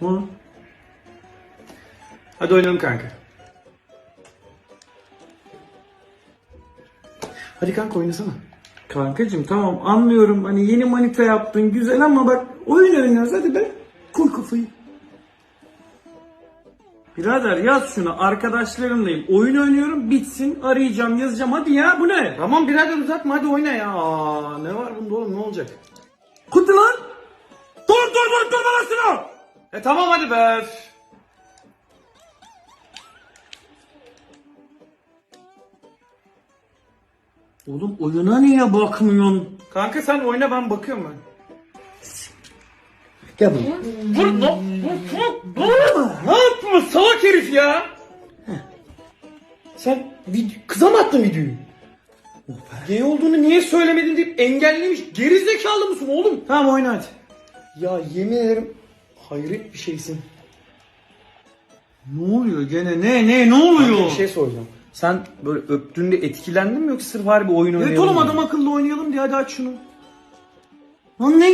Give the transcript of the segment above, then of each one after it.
Hı? Hadi oynayalım kanka. Hadi kanka oynasana. Kankacım tamam anlıyorum hani yeni manita yaptın güzel ama bak oyun oynuyoruz hadi be. Koy kafayı. Birader yaz şunu arkadaşlarımlayım oyun oynuyorum bitsin arayacağım yazacağım hadi ya bu ne? Tamam birader uzatma hadi oyna ya. Aa, ne var bunda oğlum ne olacak? Hadi lan. Dur dur dur dur bana şunu. E tamam hadi be. Oğlum oyuna niye bakmıyorsun? Kanka sen oyna ben bakıyorum ben. Gel buraya. Dur ne? Dur dur. Ne yaptın salak herif ya? Sen vid- kıza mı attın videoyu? Gay olduğunu niye söylemedin deyip engellemiş. Geri zekalı mısın oğlum? Tamam oyna hadi. Ya yemin ederim hayret bir şeysin. Ne oluyor gene ne ne ne oluyor? Bir şey soracağım. Sen böyle öptüğünde etkilendin mi yoksa sırf harbi oyun Evet oynayalım oğlum mı? adam akıllı oynayalım diye hadi aç şunu. Lan ne?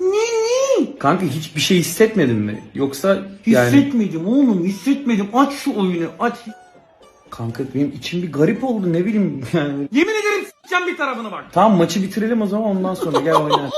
Ne ne? Kanka hiçbir şey hissetmedin mi? Yoksa yani... Hissetmedim oğlum hissetmedim. Aç şu oyunu aç. Kanka benim içim bir garip oldu ne bileyim yani. Yemin ederim s**eceğim bir tarafına bak. Tamam maçı bitirelim o zaman ondan sonra gel oyna.